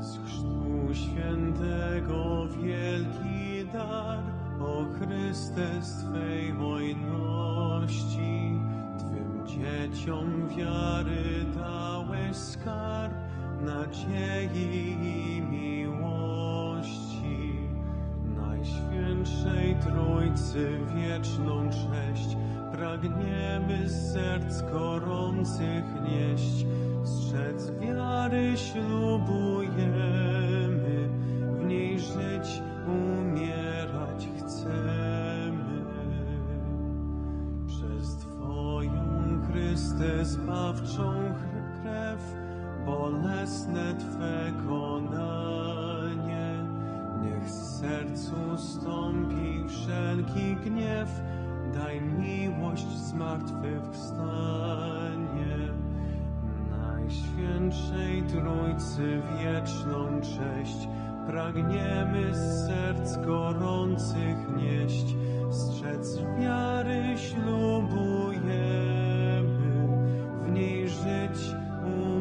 Z chrztu świętego wielki dar, o Chryste Twej hojności. Twym dzieciom wiary dałeś skarb, nadziei i miłości. Najświętszej Trójcy wieczną cześć pragniemy serc gorących nieść. Strzec wiary ślubujemy, w niej żyć, umierać chcemy. Przez Twoją Chryste zbawczą krew, bolesne Twe konanie, niech z sercu stąpi wszelki gniew, daj miłość zmartwychwstanie. Najświętszej Trójcy wieczną cześć pragniemy z serc gorących nieść, strzec wiary ślubujemy, w niej żyć umiemy.